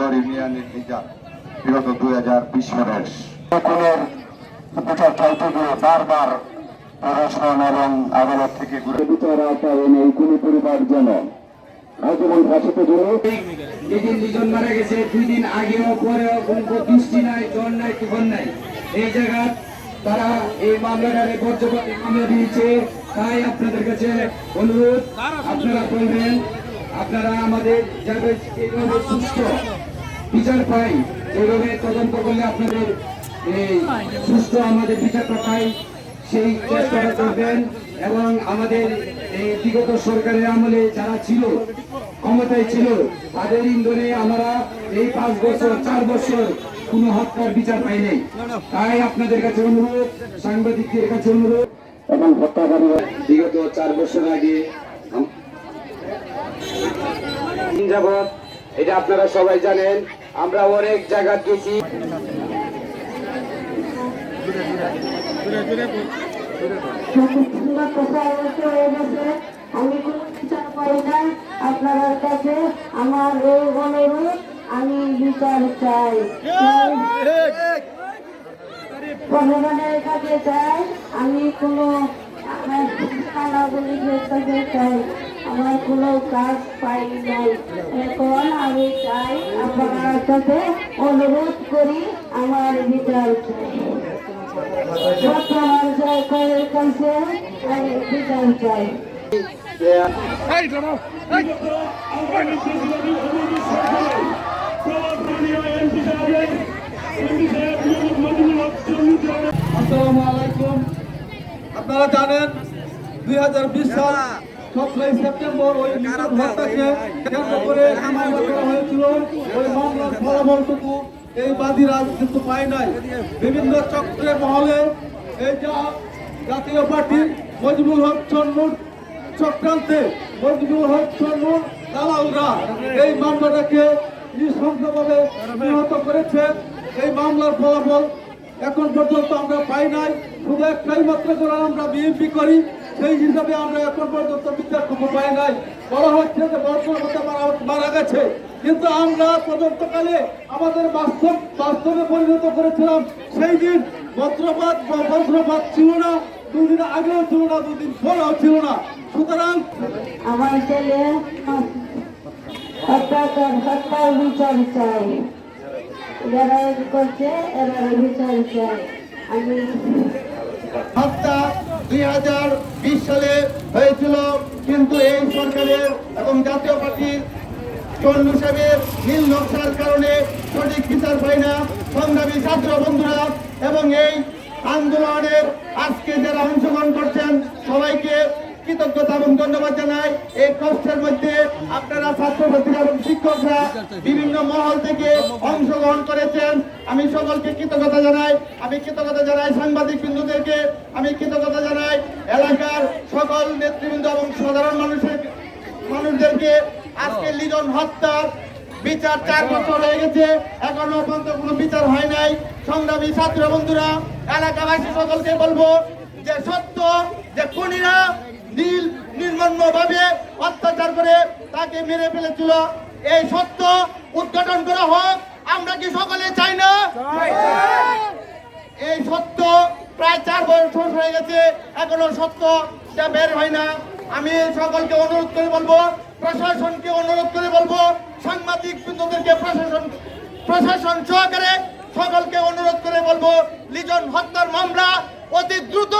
সুন্দর ইউনিয়নের বিচার বিগত দুই হাজার বিশ সালের বিচার চাইতে গিয়ে বারবার প্রশাসন এবং আদালত থেকে ঘুরে বিচার আওতায় এনে কুলি পরিবার যেন কোনো এই জায়গা তারা এই মামলাটারে দিয়েছে, তাই আপনাদের কাছে অনুরোধ, আপনারা বলবেন, আপনারা আমাদের সুস্থ। বিচার পাই। এইভাবে তদন্ত করলে আপনাদের সুস্থ আমাদের বিচারটা পাই। সেই চেষ্টাটা করবেন এবং আমাদের এই বিগত সরকারের আমলে যারা ছিল, ক্ষমতায় ছিল, তাদের ইন্ধনে আমরা এই পাঁচ বছর, চার বছর কোনো হত্যার বিচার পাই নাই। তাই আপনাদের কাছে অনুরোধ, সাংবাদিকদের কাছে অনুরোধ। এবং হত্যাকারী বিগত চার বছর আগে এটা আপনারা সবাই জানেন আমরা অনেক জায়গা গেছি। হয়ে আমি কোনো বিচার পাই না আপনাদের কাছে আমার এই অনুরোধ আমি বিচার চাই। প্রশাসনের কাছে চাই আমি কোনো কানাগুলি আমার কোনো কাজ পাই নাই। এখন আমি চাই আপনার কাছে অনুরোধ করি আমার বিচার চাই বর্তমান সরকারের কাছে আমি বিচার চাই। আসসালামু আলাইকুম। আপনারা জানেন দুই হাজার বিশ সাল সতেরোই সেপ্টেম্বর ওই নির্মাণ হত্যাকে কেন্দ্র করে মামলা করা হয়েছিল। ওই মামলার ফলাফলটুকু এই বাদীরা কিন্তু পায় নাই। বিভিন্ন চক্রের মহলে এই যা জাতীয় পার্টির মজিবুল হক চন্নুর চক্রান্তে মজিবুল হক চন্নুর দালালরা এই মামলাটাকে নৃশংসভাবে নিহত করেছে। এই মামলার ফলাফল এখন পর্যন্ত আমরা পাই নাই। শুধু একটাই মাত্র করে আমরা বিএনপি করি। সেই হিসাবে আমরা এখন পর্যন্ত বিচারটুকু পাই নাই। বলা হচ্ছে যে বর্ষর মধ্যে মারা গেছে। কিন্তু আমরা তদন্তকালে আমাদের বাস্তব বাস্তবে পরিণত করেছিলাম সেই দিন বজ্রপাত বা বজ্রপাত ছিল না দুদিন আগেও ছিল না দুদিন পরেও ছিল না। সুতরাং আমার ছেলে হত্যাকার হত্যার বিচার চাই। যারা করছে এরা বিচার চাই। আমি হত্যা দুই হাজার বিশ সালে হয়েছিল, কিন্তু এই সরকারের এবং জাতীয় পার্টির চন্ডু সাহেবের নীল নকশার কারণে সঠিক বিচার হয় না। সংগ্রামী ছাত্র বন্ধুরা, এবং এই আন্দোলনের আজকে যারা অংশগ্রহণ করছেন, সবাইকে এবং ধন্যবাদ জানাই। এই কষ্টের মধ্যে আপনারা ছাত্রছাত্রীরা এবং শিক্ষকরা বিভিন্ন মহল থেকে অংশগ্রহণ করেছেন। আমি সকলকে কৃতজ্ঞতা জানাই। আমি কৃতজ্ঞতা জানাই সাংবাদিক বিন্দুদেরকে। আমি কৃতজ্ঞতা জানাই এলাকার সকল নেতৃবৃন্দ এবং সাধারণ মানুষের মানুষদেরকে। আজকে লিজন হত্যার বিচার চার বছর হয়ে গেছে। এখনও পর্যন্ত কোনো বিচার হয় নাই। সংগ্রামী ছাত্র বন্ধুরা, এলাকাবাসী সকলকে বলব যে সত্য, যে খুনিরা নীল নির্মন্ন ভাবে অত্যাচার করে তাকে মেরে ফেলেছিল। এই সত্য উদ্ঘাটন করা হোক, আমরা কি সকলে চাই না? এই সত্য প্রায় চার বছর হয়ে গেছে, এখনও সত্য যা বের হয় না। আমি সকলকে অনুরোধ করে বলব, প্রশাসনকে অনুরোধ করে বলব, সাংবাদিক বৃন্দদেরকে প্রশাসন প্রশাসন সহকারে সকলকে অনুরোধ করে বলব, লিজন হত্যার মামলা অতি দ্রুত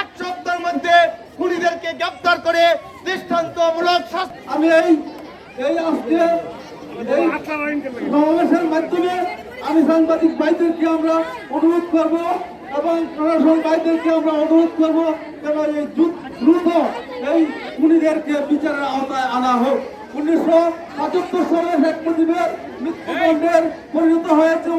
এক সপ্তাহের মধ্যে খুনিদেরকে গ্রেপ্তার করে দৃষ্টান্তমূলক আমি এই এই আজকে সমাবেশের মাধ্যমে আমি সাংবাদিক ভাইদেরকে আমরা অনুরোধ করব এবং প্রশাসন ভাইদেরকে আমরা অনুরোধ করব যেন এই দ্রুত এই খুনিদেরকে বিচারের আওতায় আনা হোক। উনিশশো পঁচাত্তর সালে শেখ মুজিবের মৃত্যুদণ্ডের পরিণত হয়েছে